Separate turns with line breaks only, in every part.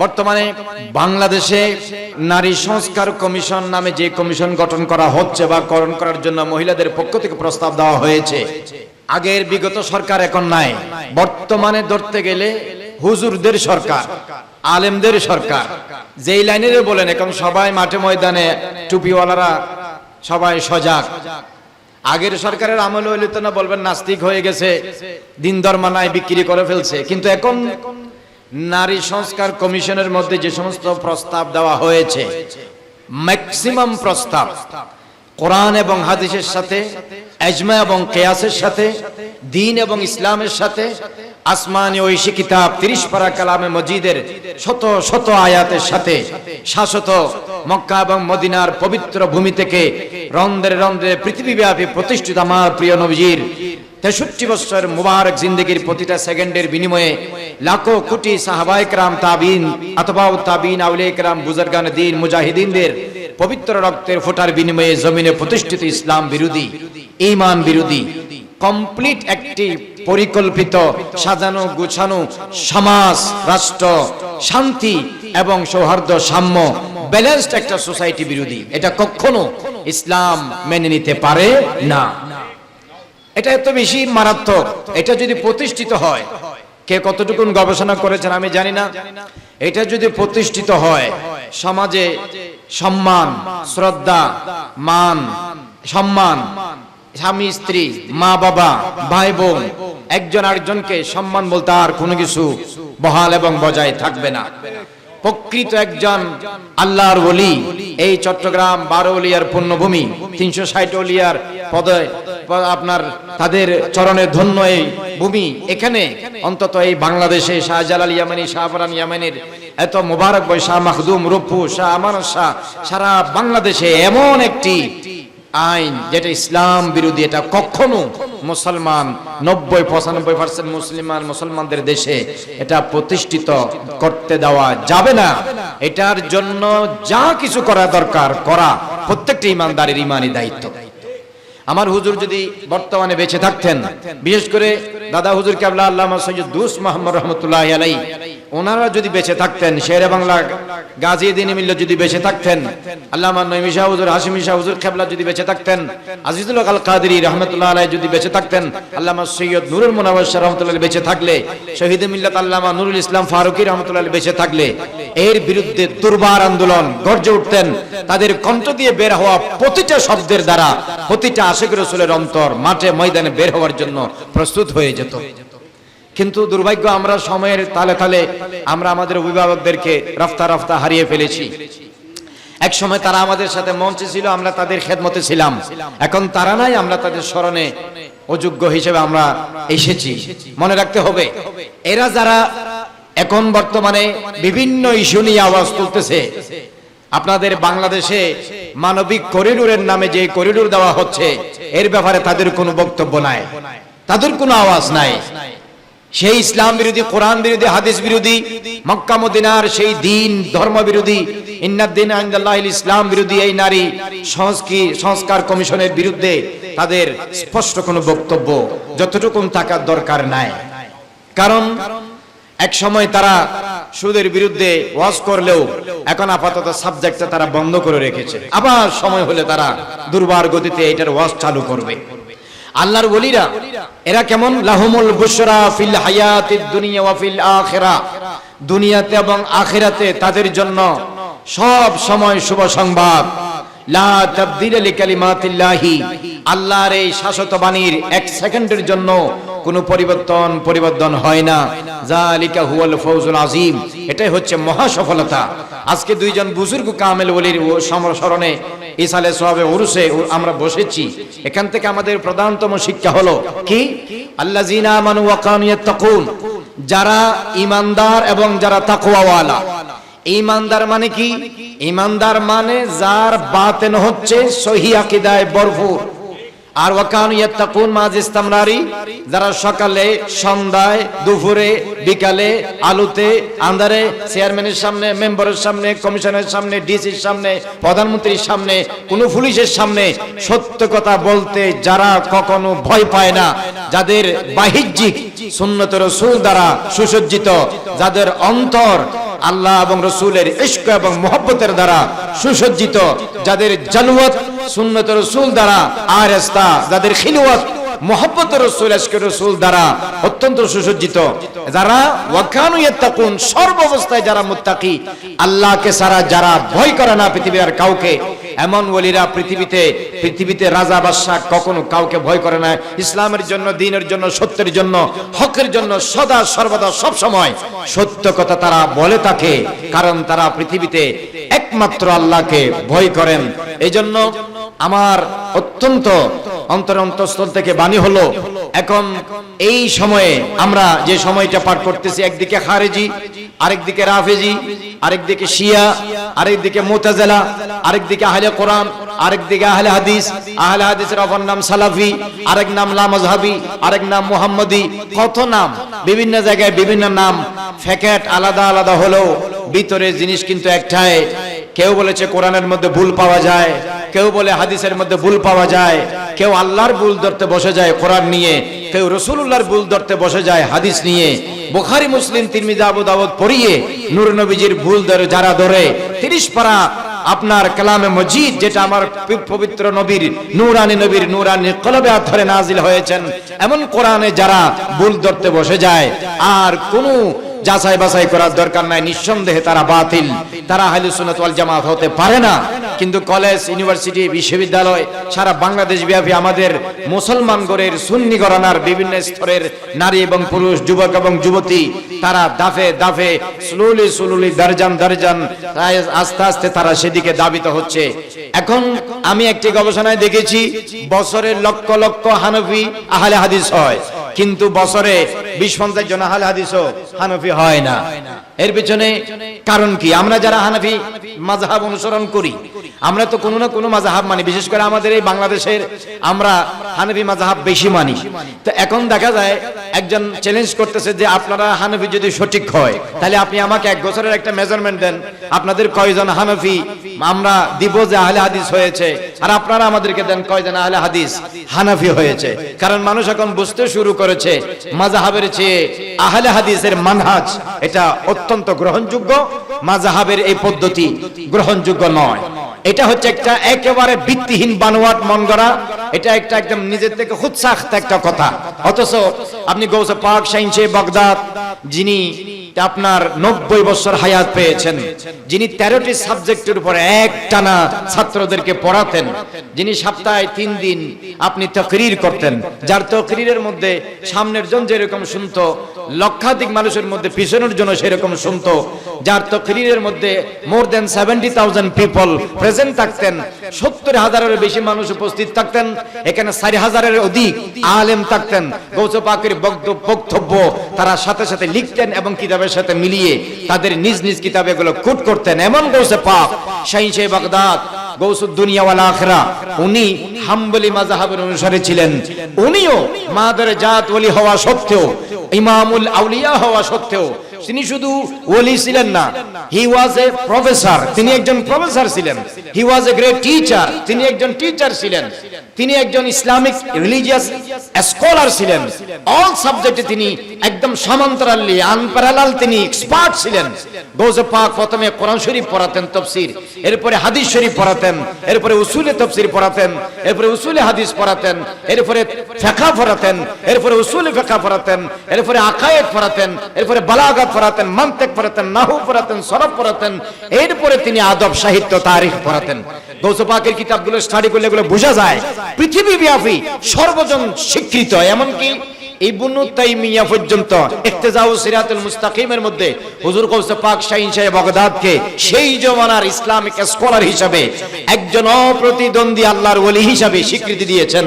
বর্তমানে বাংলাদেশে নারী সংস্কার কমিশন নামে যে কমিশন গঠন করা হচ্ছে বা করণ করার জন্য মহিলাদের পক্ষ থেকে প্রস্তাব দেওয়া হয়েছে, আগের বিগত সরকার এখন নাই। বর্তমানে ধরতে গেলে হুজুরদের সরকার, আলেমদের সরকার। যেই লাইনের বলেন, এখন সবাই মাঠে ময়দানে টুপিওয়ালারা সবাই সজাগ। আগের সরকারের আমল হইলে তো না বলবেন, নাস্তিক হয়ে গেছে, দিন ধর্মানায় বিক্রি করে ফেলছে। কিন্তু এখন নারী সংস্কার কমিশনের মধ্যে যে সমস্ত প্রস্তাব দেওয়া হয়েছে ম্যাক্সিমাম প্রস্তাব, কোরআন এবং হাদিসের সাথে এজমা এবং কেয়াসের সাথে, দিন এবং ইসলামের সাথে, আসমানি ঐশী কিতাব, তিরিশ পারা কালামে মজিদের শত শত আয়াতের সাথে, শাশ্বত মক্কা এবং মদিনার পবিত্র ভূমি থেকে রন্ধ্রে রন্ধ্রে পৃথিবীব্যাপী প্রতিষ্ঠিত আমার প্রিয় নবীজির তেষট্টি বছর মুবারক জিন্দগির প্রতিটা সেকেন্ডের বিনিময়ে লাখো কোটি সাহাবাইকরাম তাবিন অথবা তাবিন আউলেকরাম বুজরগান দিন মুজাহিদিনদের পবিত্র রক্তের ফোটার বিনিময়ে জমিনে প্রতিষ্ঠিত ইসলাম বিরোধী, ঈমান বিরোধী, কমপ্লিট একটি পরিকল্পিত সাজানো গুছানো সমাজ, রাষ্ট্র, শান্তি এবং সৌহার্দ্য, সাম্য, ব্যালেন্সড একটা সোসাইটি বিরোধী। এটা কখনো ইসলাম মেনে নিতে পারে না। এটা এত বেশি মারাত্মক। এটা যদি প্রতিষ্ঠিত হয়, কে কতটুকুন গবেষণা করেছেন আমি জানি না। এটা যদি প্রতিষ্ঠিত হয়, সমাজে সম্মান, শ্রদ্ধা, মান, সম্মান, স্বামী, স্ত্রী, মা, বাবা, ভাই, বোন, একজন আরেকজনকে সম্মান বলতে আর কোনো কিছু বহাল এবং বজায় থাকবে না। প্রকৃত একজন আল্লাহর বলি এই চট্টগ্রাম বারো ওলিয়ার পূর্ণভূমি, তিনশো ষাট ওলিয়ার পদে আপনার তাদের চরণে ধন্য এই ভূমি। এখানে অন্তত এই বাংলাদেশে শাহজালাল ইয়ামানি, শাহফরান ইয়ামানির এত মোবারক বই শাহ মাহদুম রূপু শাহ আমার শাহ, সারা বাংলাদেশে এমন একটি আইন, যেটা ইসলাম বিরোধী, এটা কখনো মুসলমান নব্বই পঁচানব্বই পার্সেন্ট মুসলিমান মুসলমানদের দেশে এটা প্রতিষ্ঠিত করতে দেওয়া যাবে না। এটার জন্য যা কিছু করা দরকার, করা প্রত্যেকটা ইমানদারের ইমানি দায়িত্ব। আমার হুজুর যদি বর্তমানে বেঁচে থাকতেন, বিশেষ করে দাদা হুজুর কেবলা আল্লামা সৈয়দ দুস মোহাম্মদ রহমতুল্লাহ আলাই ওনারা যদি বেঁচে থাকতেন, শেরে বাংলা, গাজী দিন মিল্ল যদি বেঁচে থাকতেন, আল্লামা নইমি শাহ হুজুর হাসিমি শাহ হুজুর কেবলা যদি বেঁচে থাকতেন, আজিজুল আল কাদরি রহমতুল্লাহ আলাই যদি বেঁচে থাকতেন, আল্লামা সৈয়দ নুরুল মুনাওয়ার শাহ রহমতুল্লাহ বেঁচে থাকলে, শহীদ মিল্লাত আল্লামা নুরুল ইসলাম ফারুকি রহমতুল্লাহ বেঁচে থাকলে, এর বিরুদ্ধে দুর্বার আন্দোলন গর্জে উঠতেন, তাদের কণ্ঠ দিয়ে বের হওয়া প্রতিটা শব্দের দ্বারা প্রতিটা আশেখ রসুলের অন্তর মাঠে ময়দানে বের হওয়ার জন্য প্রস্তুত হয়ে যেত। কিন্তু দুর্ভাগ্য আমরা সময়ের তালে তালে আমরা আমাদের অভিভাবকদেরকে রাফতা রাফতা হারিয়ে ফেলেছি। এক সময় তারা আমাদের সাথে মঞ্চে ছিল, আমরা তাদের খেদমতে ছিলাম। এখন তারা নাই, আমরা তাদের স্মরণে অযোগ্য হিসেবে আমরা এসেছি। মনে রাখতে হবে, এরা যারা এখন বর্তমানে বিভিন্ন ইস্যু নিয়ে আওয়াজ তুলতেছে, আপনাদের বাংলাদেশে মানবিক করিডোরের নামে যে করিডোর দেওয়া হচ্ছে, এর ব্যাপারে তাদের কোনো বক্তব্য নাই, তাদের কোনো আওয়াজ নাই। সেই ইসলাম বিরোধী, কোরআন বিরোধী, হাদিস বিরোধী, মক্কা, মদিনার সেই দিন, ধর্ম বিরোধী ইসলাম বিরোধী এই নারী সংস্কার কমিশনের বিরুদ্ধে তাদের স্পষ্ট কোনো বক্তব্য যতটুকু থাকার দরকার নাই। কারণ এক সময় তারা সুদের বিরুদ্ধে ওয়াজ করলেও এখন আপাতত সাবজেক্টটা তারা বন্ধ করে রেখেছে। আবার সময় হলে তারা দুর্বার গতিতে এটার ওয়াজ চালু করবে। আল্লাহর বলিরা এরা কেমন? লাহমুল বুশরা ফিল হায়াতিদ দুনিয়া ওয়া ফিল আখিরা। দুনিয়াতে এবং আখিরাতে তাদের জন্য সব সময় শুভ সংবাদ। লা তাবদিল লিকালিমাতিল্লাহি আল্লাহর এই শাশ্বত বাণীর এক সেকেন্ডের জন্য কোনো পরিবর্তন পরিবর্তন হয় না। জালিকা হুয়াল ফৌজুল আজিম। এটাই হচ্ছে মহা সফলতা। আজকে দুইজন বুজুর্গ কামেল ওলির ও- সম- ইসালে সোহাবে উরুসে আমরা বসেছি। এখান থেকে আমাদের প্রধানতম শিক্ষা হলো কি? আল্লাহ জিনা মানু ওয়াকানিয়াত্তাকুন যারা ইমানদার এবং যারা তাকওয়াওয়ালা। ইমানদার মানে কি? ইমানদার মানে যার বাতেন হচ্ছে সহি আকিদায় ভরপুর আর ওয়াকানু ইয়াত্তাকুন মাজ ইস্তামরারি, যারা সকালে, সন্ধ্যায়, দুপুরে, বিকালে, আলুতে, আন্ধারে, চেয়ারম্যানের সামনে, মেম্বারের সামনে কমিশনের সামনে, ডিসির সামনে, প্রধানমন্ত্রীর সামনে, কোনো পুলিশের সামনে, সত্য কথা বলতে যারা কখনো ভয় পায় না, যাদের বাহ্যিক সুন্নত রসুল দ্বারা সুসজ্জিত, যাদের অন্তর আল্লাহ এবং রসুলের ইস্ক এবং মোহব্বতের দ্বারা সুসজ্জিত, যাদের জালুয়াত সুন্নত রসুল দ্বারা আর এস্তা যাদের খিলুয়াত মোহব্বত রসুল আজকে রসুল দ্বারা অত্যন্ত সুসজ্জিত। যারা ওয়াকানু ইয়াত্তাকুন সর্বাবস্থায় যারা মুত্তাকি, আল্লাহকে সারা যারা ভয় করে না পৃথিবীর আর কাউকে, এমন ওলিরা পৃথিবীতে পৃথিবীতে রাজা বাদশাহ কখনো কাউকে ভয় করে না। ইসলামের জন্য, দিনের জন্য, সত্যের জন্য, হকের জন্য সদা, সর্বদা সব সময় সত্য কথা তারা বলে থাকে, কারণ তারা পৃথিবীতে একমাত্র আল্লাহকে ভয় করেন। এই জন্য আমার অত্যন্ত অন্তর অন্তঃস্থল থেকে বাণী হলো, এখন এই সময়ে আমরা যে সময়টা পাঠ করতেছি, একদিকে খারেজি, আরেকদিকে রাফেজি, আরেকদিকে শিয়া, আরেকদিকে মোতাজেলা, আরেকদিকে আহলে কোরআন, আরেকদিকে আহলে হাদিস, আহলে হাদিসের অপর নাম সালাফি, আরেক নাম লামজহাবি আরেক নাম মুহাম্মদি। কত নাম? বিভিন্ন জায়গায় বিভিন্ন নাম। ফ্যাকেট আলাদা আলাদা হলেও ভিতরে জিনিস কিন্তু একটাই কেউ বলেছে কোরআনের মধ্যে ভুল পাওয়া যায়, কেউ বলে হাদিসের মধ্যে ভুল পাওয়া যায়, কেউ আল্লাহর ভুল ধরতে বসে যায় কোরআন নিয়ে, কেউ রসুল্লাহর ভুল ধরতে বসে যায় হাদিস নিয়ে। বোখারি, মুসলিম, তিরমিজি, আবু দাউদ পড়িয়ে নূর নবীজির ভুল ধরে যারা ধরে, তিরিশ পারা আপনার কালামে মজিদ, যেটা আমার পবিত্র নবীর, নূরানি নবীর নূরানি কলবে ধরে নাজিল হয়েছেন, এমন কোরআনে যারা ভুল ধরতে বসে যায়, আর কোনো যাচাই বাছাই করার দরকার নাই, নিঃসন্দেহে তারা বাতিল। তারা আহলে সুন্নাত ওয়াল জামাত হতে পারে না। কিন্তু কলেজ, ইউনিভার্সিটি, বিশ্ববিদ্যালয়, সারা বাংলাদেশ ব্যাপী আমাদের মুসলমান গড়ের সুন্নি গরানার বিভিন্ন স্তরের নারী এবং পুরুষ, যুবক এবং যুবতী, তারা দাফে দাফে, স্লোলি স্লোলি, দরজান দরজান আস্তে আস্তে তারা সেদিকে দাবিত হচ্ছে। এখন আমি একটি গবেষণায় দেখেছি, বছরে লক্ষ লক্ষ হানফি আহলে হাদিস হয়। কিন্তু বছরে বিশ পঞ্চাশ জন আহলে হাদিসও হানফি হয় না। এর পিছনে কারণ কি? আমরা যারা হানফি মাঝহাব অনুসরণ করি আমরা তো কোনো না কোনো মাযহাব মানি, বিশেষ করে আমাদের এই বাংলাদেশের আমরা হানাফি মাযহাব বেশি মানি। তো এখন দেখা যায়, একজন চ্যালেঞ্জ করতেছে যে আপনারা হানাফি যদি সঠিক হয়, তাহলে আপনি আমাকে এক বছরের একটা মেজারমেন্ট দেন, আপনাদের কয়জন হানাফি আমরা দিব যে আহলে হাদিস হয়েছে, আর আপনারা আমাদেরকে দেন কয়জন আহলে হাদিস হানাফি হয়েছে। কারণ মানুষ এখন বুঝতে শুরু করেছে, মাযহাবের চেয়ে আহলে হাদিসের মানহাজ এটা অত্যন্ত গ্রহণযোগ্য, মাযহাবের এই পদ্ধতি গ্রহণযোগ্য নয়। এটা হচ্ছে একটা একেবারে ভিত্তিহীন বানোয়াট মন গড়া এটা একটা একদম নিজের থেকে খুৎসাখত একটা কথা। অথচ আপনি গৌসে পাক শাইনসে বাগদাদ, যিনি আপনার নব্বই বছর হায়াত পেয়েছেন, যিনি তেরোটি সাবজেক্টের উপর এক টানা ছাত্রদেরকে পড়াতেন, যিনি সপ্তাহে তিন দিন আপনি তকরির করতেন, যার তকরিরের মধ্যে সামনের জন যেরকম শুনতো, লক্ষাধিক মানুষের মধ্যে পিছনের জন্য সেরকম শুনতো, যার তকরিরের মধ্যে more than seventy thousand people present থাকতেন, সত্তর হাজারের বেশি মানুষ উপস্থিত থাকতেন এখানে চারি হাজারের অধিক আলেম থাকতেন। গৌস পাকের বক্তব্য তারা সাথে সাথে লিখতেন এবং কিতাবের সাথে মিলিয়ে তাদের নিজ নিজ কিতাবে এগুলো কোট করতেন। এমন গৌসে পাক বাগদাদ ইমামুল আউলিয়া হওয়া সত্ত্বেও তিনি শুধু ওলি ছিলেন না প্রফেসর তিনি একজন প্রফেসর ছিলেন। তিনি একজন টিচার ছিলেন। তিনি একজন ইসলামিক রিলিজিয়াস স্কলার ছিলেন। অল সাবজেক্টে তিনি একদম সমান্তরালি আনপ্যারালাল তিনি এক্সপার্ট ছিলেন। গৌসে পাক প্রথমে কোরআন শরীফ পড়াতেন তফসির, এরপরে হাদিস শরীফ পড়াতেন, এরপরে উসুলে তফসির পড়াতেন, এরপরে উসুলে হাদিস পড়াতেন, এরপরে ফেকা পড়াতেন, এরপরে উসুলে ফেকা পড়াতেন, এরপরে আকায়েত পড়াতেন, এরপরে বালাগাত পড়াতেন, মান্তেক পড়াতেন নাহু পড়াতেন সরব পড়াতেন, এরপরে তিনি আদব সাহিত্য, তারিখ পড়াতেন। গৌসে পাকের কিতাবগুলো স্টাডি করলে এগুলো বোঝা যায়। পৃথিবী ব্যাপী সর্বজন স্বীকৃত এমনকি ইবনু তাইমিয়া পর্যন্ত ইক্তেজাউ সিরাতুল মুস্তাকিমের মধ্যে হুজুর কৌসে পাক শাহিন সাহেব বাগদাদকে সেই জমানার ইসলামিক স্কলার হিসাবে একজন অপ্রতিদ্বন্দ্বী আল্লাহর ওলি হিসাবে স্বীকৃতি দিয়েছেন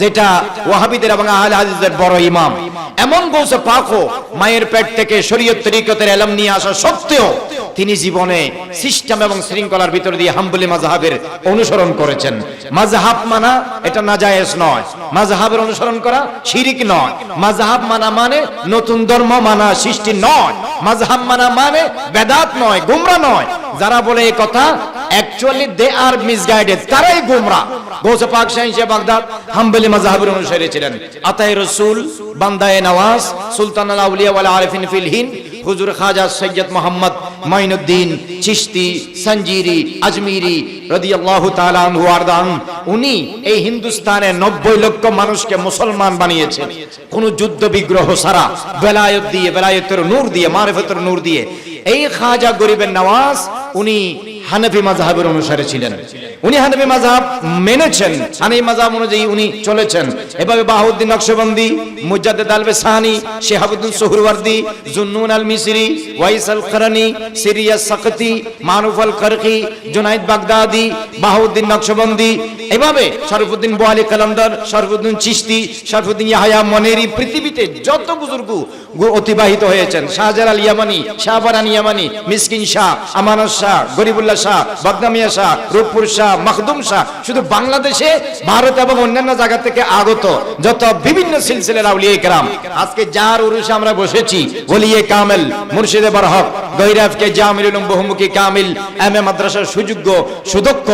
যেটা ওয়াহাবিদের এবং আহলে হাদিসদের বড় ইমাম। এমন গৌসে পাকও মায়ের পেট থেকে শরীয়ত তরিকতের এলম নিয়ে আসা সত্ত্বেও তিনি জীবনে সিস্টেম এবং শৃঙ্খলার ভিতর দিয়ে হাম্বলি মাযহাবের অনুসরণ করেছেন। মাযহাব মানা এটা নাজায়েজ নয়। মাযহাবের অনুসরণ করা শিরিক নয়। মাযহাব মানা মানে নতুন ধর্ম মানা সৃষ্টি নয়। মাযহাব মানা মানে বেদাত নয়, গুমরা নয়। যারা বলে এই কথা অ্যাকচুয়ালি দে আর মিসগাইডেড তারাই গুমরা। গৌসে পাক শাহিন বাগদাদ হাম্বলি মাযহাবের অনুসারী ছিলেন। আতাই রাসূল, বান্দায়ে নওয়াজ, সুলতান আল আউলিয়া ওয়াল আরিফিন ফিল হিন্দ, হুজুর খাজা সৈয়দ মোহাম্মদ মাইনুদ্দিন চিশতি, সঞ্জিরি, আজমিরি রাদিয়াল্লাহু তাআলা আনহু উনি এই হিন্দুস্তানে 90 লক্ষ মানুষকে মুসলমান বানিয়েছেন কোন যুদ্ধ বিগ্রহ সারা বেলায়ত দিয়ে, বেলায়তের নূর দিয়ে, মারিফতের নূর দিয়ে। এই খাজা গরিবের নওয়াজ, উনি হানাফি মাযহাবের অনুসারী ছিলেন। উনি হানাফি মাযহাব মেনেছেন। হানাফি মাযহাব অনুযায়ী উনি চলেছেন। এভাবে Bahauddin Naqshbandi, Mujaddid Alf Sani Shihabuddin Suhrawardi, Zunnun al Misri, Uwais আল করনি সিরিয়া সাকতি, মারুফ আল Karkhi Junaid Baghdadi, Bahauddin Naqshbandi. এভাবে শরফুদ্দিন বোয়ালি কালামদার, শরফুদ্দিন চিশতি, শরফুদ্দিন ইয়াহয়া মনেরি পৃথিবীতে যত বুজুর্গ অতিবাহিত হয়েছেন। শাহজালাল ইয়ামানি, শাহবারান ইয়ামানি, মিসকিন শাহ, আমানত শাহ, গরিবুল্লাহ শাহ, বদনামিয়া শাহ, রূপপুর শাহ, মখদুম শাহ, শুধু বাংলাদেশে ভারত এবং অন্যান্য জায়গা থেকে আগত যত বিভিন্ন সিলসিলার আউলিয়া কেরাম। আজকে যার উরুষে আমরা বসেছি, ওলিয়ে কামেল, মুর্শিদে বরহক গৈরাফকে জামিল বহুমুখী কামিল এম এ মাদ্রাসার সুযোগ্য, সুদক্ষ,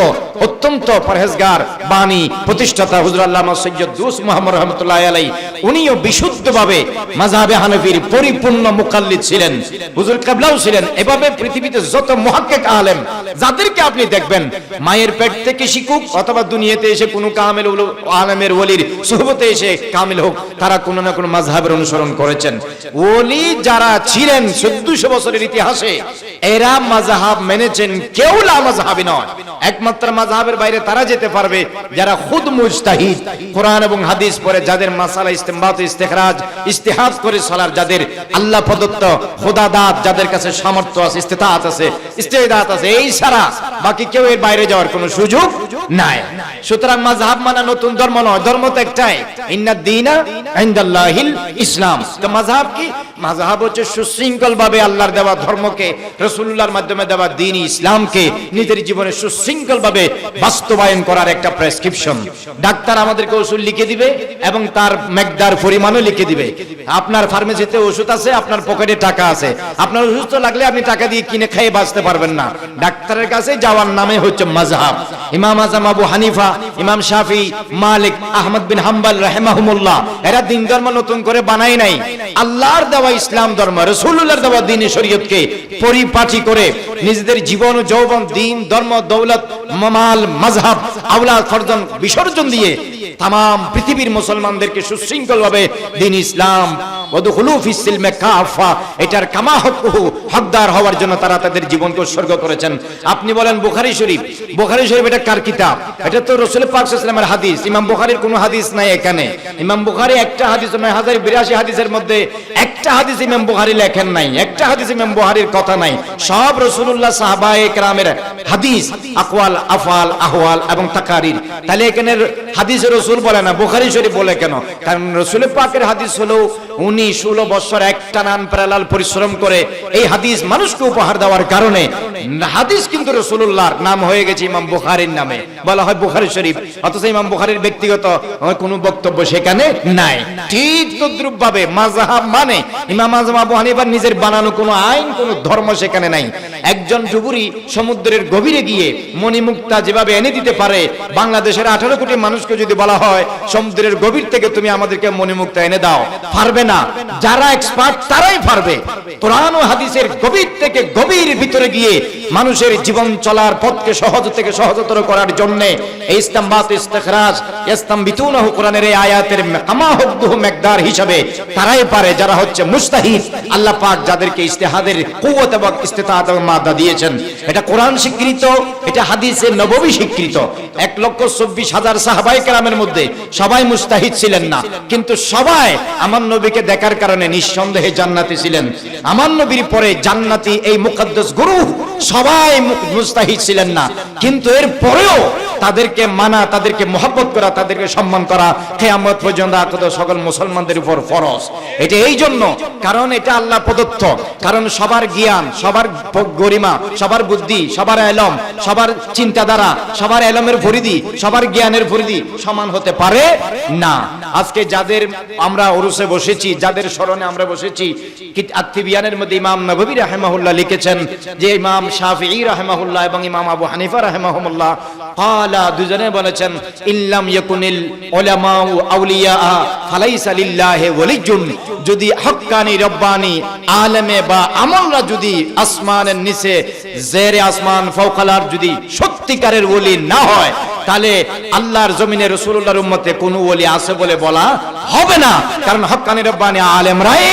অত্যন্ত পরহেজগার বাণী প্রতিষ্ঠাতা হুজুর আল্লামা সৈয়দ দুস মোহাম্মদ রহমতুল্লাহ আলাই উনিও বিশুদ্ধভাবে মাযহাবে হানাফির পরিপূর্ণ মুকাল্লিদ ছিলেন। হুজুর কাবলাও ছিলেন। এভাবে পৃথিবীতে যত মুহাক্কিক আলেম যাদেরকে আপনি দেখবেন, মায়ের পেট থেকে শিখুক, অথবা দুনিয়াতে এসে কোনো কামেল আলেমের ওলির সুহবতে এসে কামিল হোক, তারা কোনো না কোনো মাযহাবের অনুসরণ করেছেন। ওলি যারা ছিলেন চোদ্দশো বছরের ইতিহাসে, এরা মাযহাব মেনেছেন, কেউ লা মাযহাবি নয়। একমাত্র মাযহাবের বাইরে তারা যেতে পারবে, যারা খুদ মুজতাহিদ, কোরআন এবং হাদিস পড়ে, যাদের মাসালা ইস্তেমবাত, ইস্তেখরাজ, ইস্তেহাদ করে চলার যাদের আল্লাহ প্রদত্ত খোদা দাত যাদের কাছে সামর্থ্য আছে, ইস্তেতাত আছে, ইস্তেদাত আছে, এই ছাড়া বাকি কেউ এর বাইরে যাওয়ার কোনো সুযোগ নাই। সুতরাং মাযহাব মানা নতুন ধর্ম নয়, ধর্ম তো একটাই। ইন্নাদ দীনা ইসলাম। তো কি? মাযহাব হচ্ছে সুশৃঙ্খল ভাবে আল্লাহর দেওয়া ধর্মকে, রাসূলুল্লাহর মাধ্যমে দেওয়া দ্বীন ইসলামকে নিজের জীবনে সুশৃঙ্খল ভাবে বাস্তবায়ন করার একটা প্রেসক্রিপশন। ডাক্তার আমাদেরকে ওষুধ লিখে দিবে এবং তার মেকদার পরিমাণও লিখে দিবে। আপনার ফার্মেসিতে ওষুধ আছে, আপনার পকেটে টাকা আছে। আপনার অসুস্থ লাগলে আপনি টাকা দিয়ে কিনে খেয়ে বাঁচতে পারবেন না। ডাক্তারের কাছে যাওয়ার নামে হচ্ছে মাযহাব। ইমাম আজম আবু হানিফা, ইমাম শাফি, মালিক, আহমদ বিন হাম্বল রাহিমাহুমুল্লাহ, এরা দিন ধর্ম নতুন করে বানাই নাই। আল্লাহর দেওয়া ইসলাম ধর্ম রসুল্লাহর দেওয়া দিন শরীয়তকে পরিপাটি করে নিজেদের জীবন যৌবন, দিন, ধর্ম, দৌলত মাল মাযহাব, আওলাদ, ফরজন বিসর্জন দিয়ে তাম পৃথিবীর মুসলমানদেরকে সুশৃঙ্খল ভাবে দিন ইসলাম এটার কামা হকদার হওয়ার জন্য তারা তাদের জীবনকে উৎসর্গ করেছেন। আপনি বলেন বুখারী শরীফ। বুখারী শরীফ এটা কার কিতাব? এটা তো রাসূল পাক সাল্লাল্লাহু হাদিস। ইমাম বুখারীর কোনো হাদিস নাই এখানে। ইমাম বুখারী একটা হাদিস নয় হাজার বিরাশি হাদিসের মধ্যে একটা হাদিস ইমাম বুখারী লেখেন নাই। একটা হাদিস ইমাম বুখারীর কথা নাই। সব রাসূলুল্লাহ সাহাবায়ে কেরামের হাদিস, আকওয়াল আফআল আহওয়াল এবং তাকারির। তাহলে এখানে হাদিস রসুল বলে না, বুখারী শরীফ বলে কেন? কারণ রাসূল পাকের হাদিস হলো, উনি ষোলো বছর একটা নান পরিশ্রম করে এই হাদিস মানুষকে উপহার দেওয়ার কারণে। হাদিস কিন্তু রসুল্লাহর নাম হয়ে গেছে ইমাম নামে। বলা হয় বুখারি শরীফ। অথচ ইমাম ব্যক্তিগত কোনো বক্তব্য সেখানে নাই। ঠিক তদ্রুপ ভাবে মাযহাব মানে ইমাম আজম আবু হানিফার নিজের বানানো কোনো আইন, কোনো ধর্ম সেখানে নাই। একজন ডুবুরি সমুদ্রের গভীরে গিয়ে মণিমুক্তা যেভাবে এনে দিতে পারে, বাংলাদেশের আঠারো কোটি মানুষকে যদি বলা হয়, সমুদ্রের গভীর থেকে তুমি আমাদেরকে মণিমুক্তা এনে দাও। পারবে না। যারা এক্সপার্ট তারাই পারবে। কোরআন ও হাদিসের গভীর থেকে গভীর ভিতরে গিয়ে মানুষের জীবন চলার পথকে সহজ থেকে সহজতর করার জন্য এই ইস্তামবাত ইস্তেখরাজ ইস্তামবিতুনাহু কোরআনের এই আয়াতের কামাহুদ্দুহু মেকদার হিসাবে তারাই পারে যারা হচ্ছে মুস্তাহিদ। আল্লাহ পাক যাদেরকে ইস্তেহাদের কুওয়াত এবং ইস্তেতাআত এবং মাদা দিয়েছেন। এটা কোরআন স্বীকৃত এটা হাদিসের নববী স্বীকৃত। এক লক্ষ চব্বিশ হাজার সাহাবাই কেরামের মধ্যে সবাই মুস্তাহিদ ছিলেন না। কিন্তু সবাই আমার নবীকে দেখার কারণে নিঃসন্দেহে জান্নাতি ছিলেন। আমার নবীর পরে জান্নাতি এই মুকদ্দাস গুরু সবাই মুস্তাহিদ ছিলেন না। কিন্তু এর পরেও তাদেরকে মানা তাদেরকে মহব্বত করা তাদেরকে সম্মান করা কেয়ামত পর্যন্ত আকদ সকল মুসলমানদের উপর ফরজ এটা এই জন্য কারণ এটা আল্লাহ প্রদত্ত কারণ সবার জ্ঞান সবার প- গরিমা সবার বুদ্ধি সবার এলম সবার চিন্তাধারা সবার এলমের ফরিদি সবার জ্ঞানের ফরিদি সমান হতে পারে না আজকে যাদের আমরা ওরসে বসেছি যাদের স্মরণে আমরা বসেছি আত্মিবিয়ানের মধ্যে ইমাম নববী রাহেমাহুল্লাহ লিখেছেন যে ইমাম শাফিঈ রাহেমাহুল্লাহ এবং ইমাম আবু হানিফা রাহেমাহুল্লাহ قال তাআলা দুজনে বলেছেন, ইল্লাম ইয়াকুনিল উলামা আউলিয়া ফালাইসা লিল্লাহি ওয়ালিজুন যদি হক্কানি রব্বানি আলেমে বা আমলরা যদি আসমানের নিচে জেরে আসমান ফৌকালার যদি সত্যিকারের ওলি না হয়, তাহলে আল্লাহর জমিনে রসুল্লাহর উম্মতে কোনো ওলি আছে বলে বলা হবে না। কারণ হক্কানি রব্বানি আলেমরাই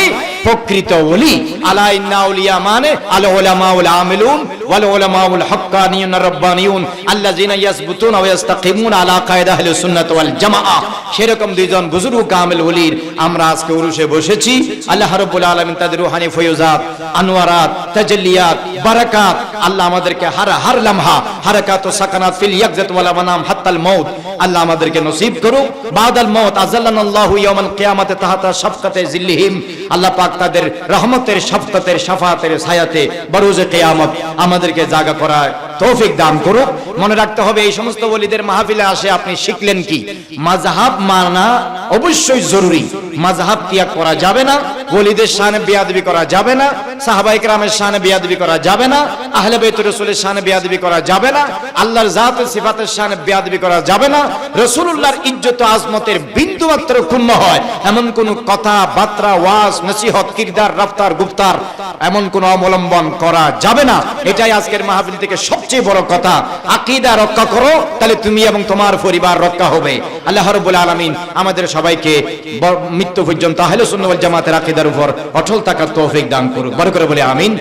প্রকৃত ওলি। আলা ইন্না উলিয়া মানে আল উলামা উল আমিলুন। ওয়াল উলামা উল হক্কানিয়ুন রব্বানিয়ুন আল্লাযিনা ইয়াসবুতুনা ওয়া ইস্তাকিমুনা আলা কায়দা আহলে সুন্নাত ওয়াল জামাআ সেরকম দুইজন বুজুর্গ কামিল ওলির, আমরা আজকে উরুষে বসেছি। আল্লাহ রাব্বুল আলামিন তাদের রুহানি ফয়ুজাত, আনোয়ারাত তাজাল্লিয়াত বারাকাত, আল্লাহ আমাদেরকে হার হার লামহা, হারাকাত ও সাকানাত ফিল ইয়াকজাত ওয়ালা মানাম হাত্তাল মাউত, আল্লাহ আমাদেরকে নসিব করুক। বাদাল মাউত, আযাল্লানাল্লাহু ইয়াওমাল কিয়ামাতে তাহাতা শাফকাতে জিল্লিহিম, আল্লাহ পাক তাদের রহমতের, শাফকাতের, শাফাতের ছায়াতে বরুজে কিয়ামত আমাদেরকে জাগা করায় তৌফিক দান করুক। মনে রাখতে হবে, এই সমস্ত বলিদের মাহফিলে আসে আপনি শিখলেন কি? মাজহাব মানা অবশ্যই জরুরি। মাজহাব কিয়া করা যাবে না বলিদের শানে বিয়াদবি করা যাবে না সাহাবাই রামের শানে বিয়াদবি করা যাবে না, আহলে বেতুর রসুলের শানে বিয়াদবি করা যাবে না, আল্লাহর জাত সিফাতের শানে বিয়াদবি করা যাবে না রসুল্লাহর ইজ্জত আজমতের বিন মাত্র ক্ষুণ্ণ হয়। এমন কোন কথা, বার্তা, ওয়াজ, নসিহত, কিরদার, রফতার, গুপ্তার, এমন কোন অবলম্বন করা যাবে না। এটাই আজকের মাহফিল থেকে সবচেয়ে বড় কথা। আকীদা রক্ষা করো, তাহলে তুমি এবং তোমার পরিবার রক্ষা হবে। আল্লাহ রাব্বুল আলামিন আমাদের সবাইকে মৃত্যু পর্যন্ত আহলে সুন্নাত ওয়াল জামাতের আকীদার উপর অটল থাকার তৌফিক দান করুক। বড় করে বলে, আমিন।